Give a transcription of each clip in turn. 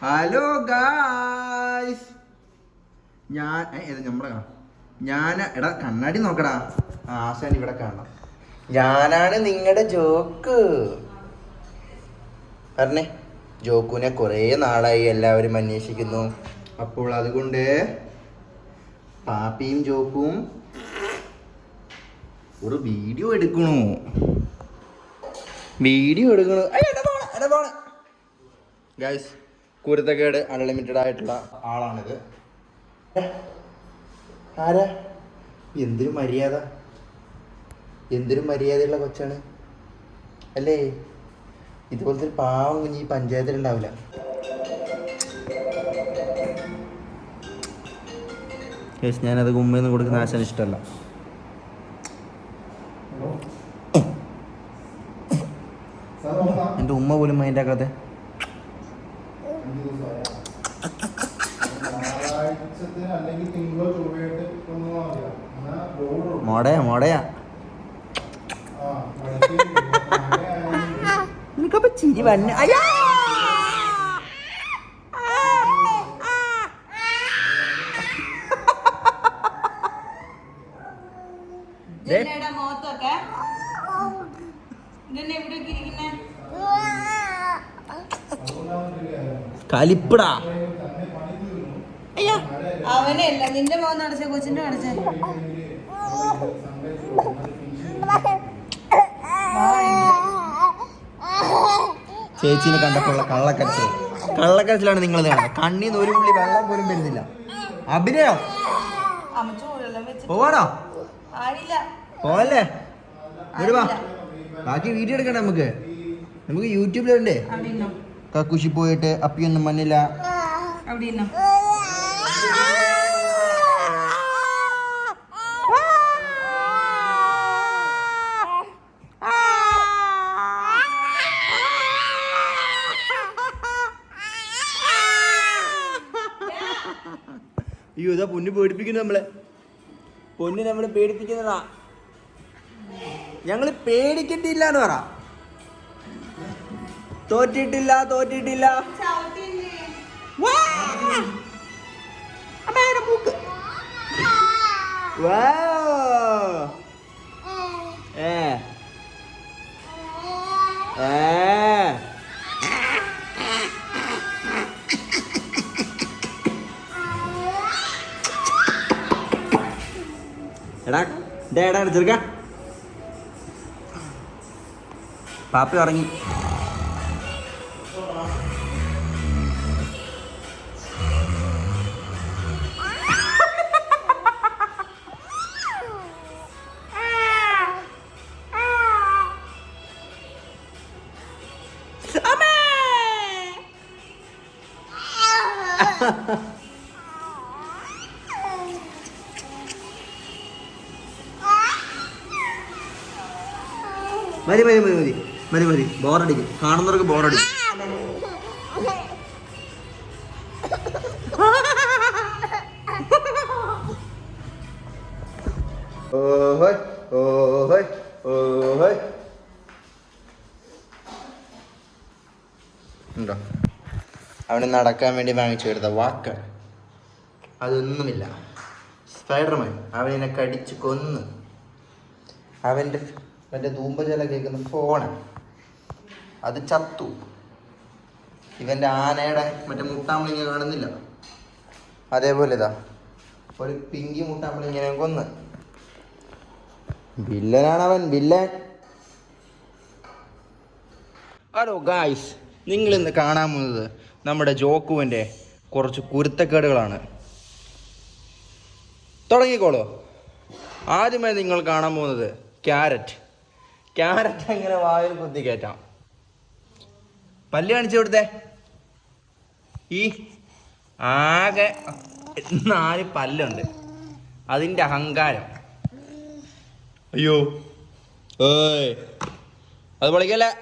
Hello guys ഞാൻ ഏതാ കാണാം. ഞാൻ എടാ കണ്ണാടി നോക്കടാ. ആശാൻ ഇവിടെ കാണാം ഞാനാണ് നിങ്ങളുടെ ജോക്ക്. പറഞ്ഞേ ജോക്കുവിനെ കുറേ നാളായി എല്ലാവരും അന്വേഷിക്കുന്നു. അപ്പോൾ അതുകൊണ്ട് പാപ്പിയും ജോക്കും ഒരു വീഡിയോ എടുക്കണു. വീഡിയോ എടുക്കണു. ഗൈസ് കുരുത്തക്കേട് അൺലിമിറ്റഡ് ആയിട്ടുള്ള ആളാണിത്. ആരാ? എന്തൊരു മര്യാദ? എന്തൊരു മര്യാദയുള്ള കൊച്ചാണ്. അല്ലേ? ഇതുപോലത്തെ പാവം കുഞ്ഞ് ഈ പഞ്ചായത്തിൽ ഉണ്ടാവില്ല. ഞാനത് ഉമ്മയൊന്നും കൊടുക്കുന്ന ആശാൻ ഇഷ്ടമല്ല. എന്റെ ഉമ്മ പോലും മൈൻഡ് മോടയാ മോടയാ. നിനക്കപ്പോ ചിരി വന്ന. അയ്യാ! മുഖത്തൊക്കെ? ഇതെന്നെ ഇവിടെയൊക്കെ ഇരിക്കുന്നെ? കലിപ്പടാ. അല്ല നിന്റെ മുഖം നടച്ചേ കൊച്ചിന്റെ നടച്ചേ ചേച്ചീനെ കണ്ടപ്പോൾ കള്ളക്കരച്ചിൽ കള്ളക്കരച്ചിലാണ് നിങ്ങൾ കാണുന്നത് കണ്ണീന്ന് ഒരു പുള്ളി വെള്ളം പോലും വരുന്നില്ല. അഭിനയോ? പോവാണോ? പോവല്ലേ? ഒരു വാ. ബാക്കി വീഡിയോ എടുക്കണ്ട നമുക്ക്. നമുക്ക് യൂട്യൂബിലുണ്ടേ. കക്കുശി പോയിട്ട് അപ്പിയൊന്നും മണ്ണില്ല അവിടെ ഇന്നോ അയ്യോ ഇതാ പൊന്നു പേടിപ്പിക്കുന്നു നമ്മളെ. പൊന്നു നമ്മളെ പേടിപ്പിക്കുന്നതാ. ഞങ്ങൾ പേടിക്കത്തില്ല എന്ന് പറ. തോറ്റിട്ടില്ല തോറ്റിട്ടില്ല വാ! അമ്മേടെ മൂക്ക്. ഏ. ഏ. എടാ ഡേ എടാ ചെറുക്ക പാപ്പി ഉറങ്ങി മതി മതി മതി മതി. മതി മതി. ബോറടിക്കും. കാണുന്നവർക്ക് ബോറടിക്കും. ഉണ്ടോ? അവന് നടക്കാൻ വേണ്ടി വാങ്ങിച്ചു കൊടുത്ത വാക്ക്. അതൊന്നുമില്ല. സ്പൈഡർമാൻ അവനെ കടിച്ചു കൊന്ന്. അവന്റെ അവന്റെ തൂമ്പജല കേൾക്കുന്ന ഫോണ്. അത് ചത്തു. ഇവന്റെ ആനയുടെ മറ്റേ മുട്ടാമ്പിളിങ്ങ കാണുന്നില്ല. അതേപോലെ ഇതാ. ഒരു പിങ്കി മുട്ടാമ്പിളിങ്ങനെ കൊന്ന്. അവൻ വില്ലൻ. ഹലോ ഗായ്സ് നിങ്ങൾ ഇന്ന് കാണാൻ പോകുന്നത് നമ്മുടെ ജോക്കുവിന്റെ കുറച്ച് കുരുത്തക്കേടുകളാണ്. തുടങ്ങിക്കോളൂ. ആദ്യമായി നിങ്ങൾ കാണാൻ പോകുന്നത് ക്യാരറ്റ്. ക്യാരറ്റ് അങ്ങനെ വായിൽ കുത്തി കയറ്റാം. പല്ല് കാണിച്ചു കൊടുത്തേ ഈ ആകെ നാല് പല്ലുണ്ട്. അതിന്റെ അഹങ്കാരം. അയ്യോ. ഏയ്. അത് പൊളിക്കല്ലേ.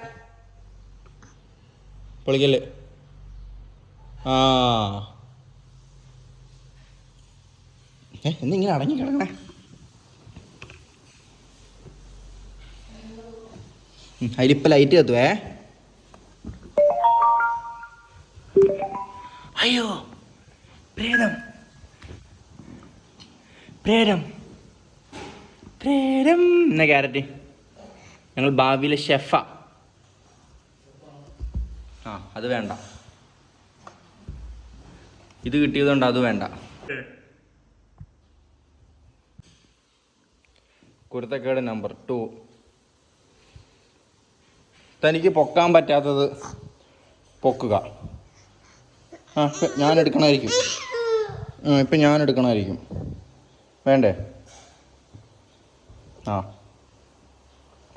പൊളിക്കല്ലേ? ആ. എന്നിങ്ങനെ അടങ്ങി കിടക്കണേ. അതിലിപ്പോൾ ലൈറ്റ് കത്തുവേ. അയ്യോ പ്രേതം. പ്രേരം പ്രേരം എന്ന ക്യാരറ്റ്. ഞങ്ങൾ ഭാവിയിലെ ഷെഫ ആ. അത് വേണ്ട. ഇത് കിട്ടിയതുകൊണ്ട് അത് വേണ്ട. കുരുത്തക്കേട് നമ്പർ ടു തനിക്ക് പൊക്കാൻ പറ്റാത്തത് പൊക്കുക. ആ ഞാൻ എടുക്കണമായിരിക്കും. ആ ഇപ്പം ഞാൻ എടുക്കണമായിരിക്കും. വേണ്ടേ? ആ.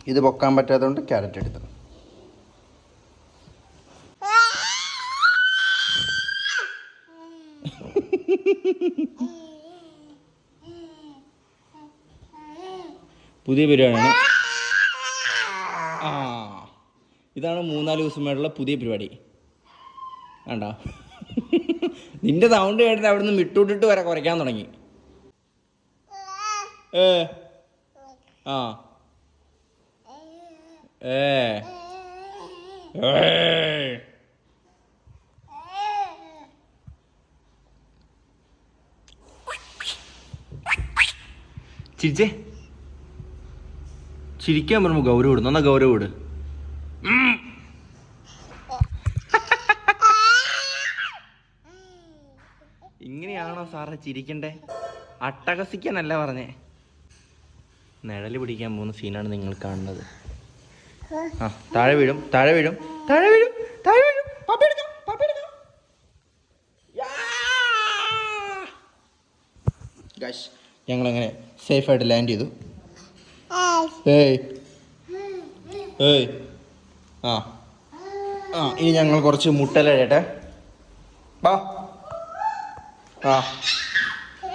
ഇത് പൊക്കാൻ പറ്റാത്തതുകൊണ്ട് ക്യാരറ്റ് എടുത്തു. പുതിയ പരിപാടിയാണ് ആ ഇതാണ് മൂന്നാൽ ദിവസമായിട്ടുള്ള പുതിയ പരിപാടി. വേണ്ട നിന്റെ സൗണ്ട് കേട്ടിട്ട് അവിടെ നിന്ന് വരെ കുറയ്ക്കാൻ തുടങ്ങി. ഏ? ആ. ഏ. ചിരിച്ചേ. ചിരിക്കാൻ പറയുമ്പോൾ ഗൗരവം ഇടുന്നു. എന്നാ ഗൗരവം ഇട്. ഇങ്ങനെയാണോ സാറെ ചിരിക്കണ്ടേ? അട്ടഹസിക്കാനല്ല പറഞ്ഞേ. നിഴൽ പിടിക്കാൻ പോകുന്ന സീനാണ് നിങ്ങൾ കാണുന്നത്. ആ താഴെ വീഴും താഴെ വീഴും താഴെ വീഴും താഴെ വീഴും. ഞങ്ങളങ്ങനെ സേഫായിട്ട് ലാൻഡ് ചെയ്തു. ഏയ് ഏയ് ആ ആ ഇനി ഞങ്ങൾ കുറച്ച് മുട്ടലേട്ടെ ബാ. ആ.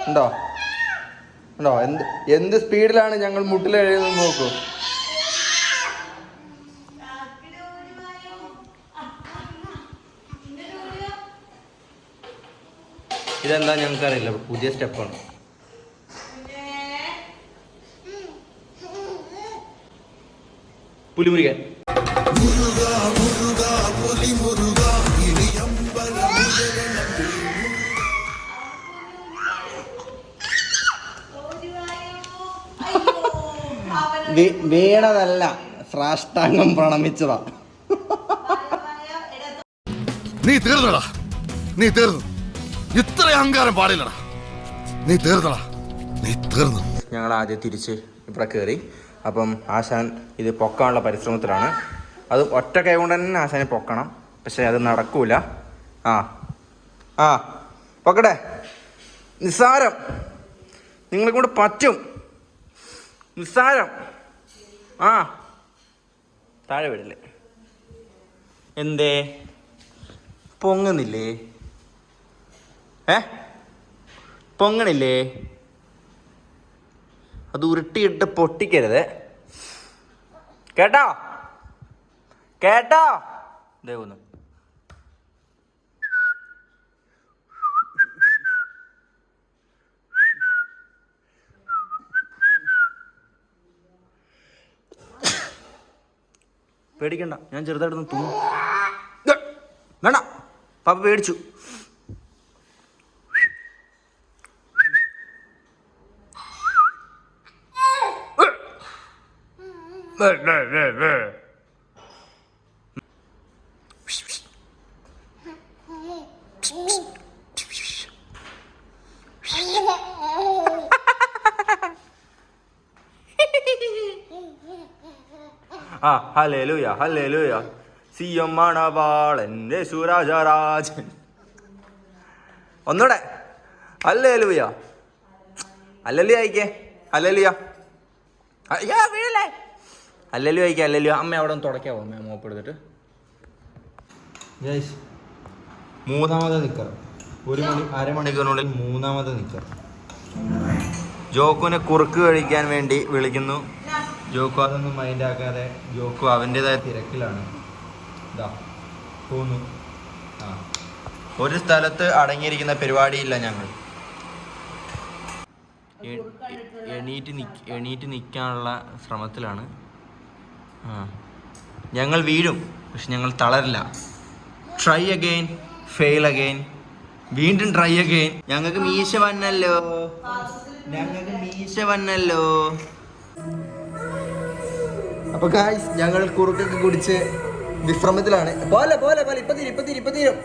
ഉണ്ടോ? ഉണ്ടോ? എന്ത് എന്ത് സ്പീഡിലാണ് ഞങ്ങൾ മുട്ടിൽ എഴുതുന്നത് നോക്കൂ. ഇതെന്താ ഞങ്ങൾക്കറിയില്ല. പുതിയ സ്റ്റെപ്പാണ്. പുലിമുരുകൻ. വീണതല്ല സാഷ്ടാംഗം പ്രണമിച്ചതാ. നീ തീർന്നടാ. നീ തീർന്നു. ഇത്ര അഹങ്കാരം പാടില്ലടാ. നീ തീർന്നടാ. നീ തീർന്നു. ഞങ്ങൾ ആദ്യം തിരിച്ച് ഇവിടെ കയറി അപ്പം ആശാൻ ഇത് പൊക്കാനുള്ള പരിശ്രമത്തിലാണ്. അത് ഒറ്റ കൈ കൊണ്ട് തന്നെ ആശാനെ പൊക്കണം. പക്ഷെ അത് നടക്കൂല. ആ. ആ. പൊക്കട്ടെ. നിസ്സാരം. നിങ്ങളെ കൊണ്ട് പറ്റും. നിസ്സാരം. ആ. താഴെ വിടല്ലേ എന്തേ? പൊങ്ങുന്നില്ലേ? ഏ? പൊങ്ങണില്ലേ? അത് ഉരുട്ടിയിട്ട് പൊട്ടിക്കരുത്. കേട്ടോ? കേട്ടോ? ദേവുന്നു പേടിക്കണ്ട. ഞാൻ ചെറുതായിട്ടൊന്ന് തൂ വേണ്ട. പാപ്പ പേടിച്ചു. ആ ഹല്ലേലൂയ ഹല്ലേലൂയ. സി എം മണവാളന്റെ സുരാജരാജൻ ഒന്നൂടെ. ഹല്ലേലൂയ. അല്ലല്ലി അയക്കേ അല്ലല്ലിയ അയ്യാ വീഴല്ലേ? അല്ലല്ലി അയക്കേ അല്ലല്ലി അമ്മ അവിടെ ഒന്ന് തുടക്കാവോ അമ്മ മോപ്പ് എടുത്തിട്ട്. മൂന്നാമത് നിൽക്കാം ഒരു മണി അരമണിക്കൂറിനുള്ളിൽ മൂന്നാമത് നിൽക്കാം ജോക്കുവിനെ കുറുക്ക് കഴിക്കാൻ വേണ്ടി വിളിക്കുന്നു. ജോക്കു അതൊന്നും മൈൻഡ് ആക്കാതെ ജോക്കു അവന്റെതായ തിരക്കിലാണ്. ഇതാ പോന്നു. ആ ഒരു സ്ഥലത്ത് അടങ്ങിയിരിക്കുന്ന പരിപാടിയില്ല ഞങ്ങൾ. എണീറ്റ് നിക്ക് എണീറ്റ് നിൽക്കാനുള്ള ശ്രമത്തിലാണ്. ആ ഞങ്ങൾ വീഴും പക്ഷെ ഞങ്ങൾ തളരില്ല. ട്രൈ അഗെയിൻ ഫെയിൽ അഗെയിൻ വീണ്ടും ട്രൈ അഗെയിൻ ഞങ്ങൾക്ക് മീശ വന്നല്ലോ. ഞങ്ങൾക്ക് മീശ വന്നല്ലോ. അപ്പൊ ഗായ്സ് ഞങ്ങൾ കുറുക്കൊക്കെ കുടിച്ച് വിശ്രമത്തിലാണ്. പോലെ പോലെ പോലെ ഇപ്പൊ തീരും ഇപ്പൊ തീരും ഇപ്പൊ തീരും.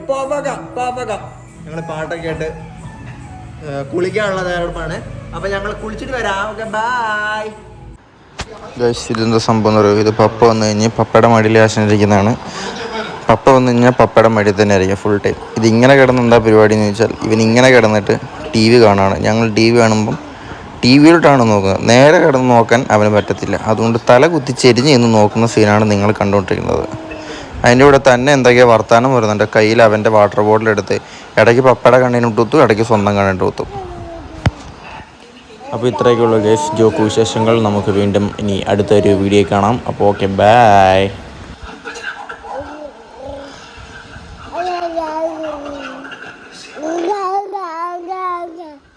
ഇപ്പൊ ഓഫാക്കാം ഇപ്പൊ ഓഫാക്കാം ഞങ്ങൾ പാട്ടൊക്കെ ആയിട്ട് കുളിക്കാനുള്ള തയ്യാറെടുപ്പാണ്. അപ്പൊ ഞങ്ങൾ കുളിച്ചിട്ട് വരാം. ഓക്കെ ബായ് ഗൈസ് ഇതെന്താ സംഭവം എന്ന് പറയുക ഇത് പപ്പ വന്നു കഴിഞ്ഞ് പപ്പയുടെ മടിയിൽ ആശനിരിക്കുന്നതാണ്. പപ്പ വന്നു കഴിഞ്ഞാൽ പപ്പയുടെ മടിയിൽ തന്നെ ആയിരിക്കും ഫുൾ ടൈം ഇതിങ്ങനെ കിടന്ന് എന്താ പരിപാടി എന്ന് ചോദിച്ചാൽ ഇവൻ ഇങ്ങനെ കിടന്നിട്ട് ടി വി കാണുകയാണ് ഞങ്ങൾ ടി വി കാണുമ്പം ടി വിയിലോട്ടാണ് നോക്കുന്നത്. നേരെ കിടന്ന് നോക്കാൻ അവന് പറ്റത്തില്ല. അതുകൊണ്ട് തല കുത്തി ചെരിഞ്ഞ് നിന്ന് നോക്കുന്ന സീനാണ് നിങ്ങൾ കണ്ടുകൊണ്ടിരിക്കുന്നത്. അതിന്റെ കൂടെ തന്നെ എന്തൊക്കെയോ വർത്താനം വരുന്നുണ്ട്. കയ്യിൽ അവന്റെ വാട്ടർ ബോട്ടിൽ എടുത്ത് ഇടയ്ക്ക് പപ്പയുടെ കണ്ണിന് കുത്തും ഇടയ്ക്ക് സ്വന്തം കണ്ണിട്ട് കുത്തും അപ്പോൾ ഇത്രയൊക്കെയുള്ള ഗേസ്. ജോക്ക് വിശേഷങ്ങൾ. നമുക്ക് വീണ്ടും ഇനി അടുത്തൊരു വീഡിയോ കാണാം. അപ്പോൾ ഓക്കെ ബൈ.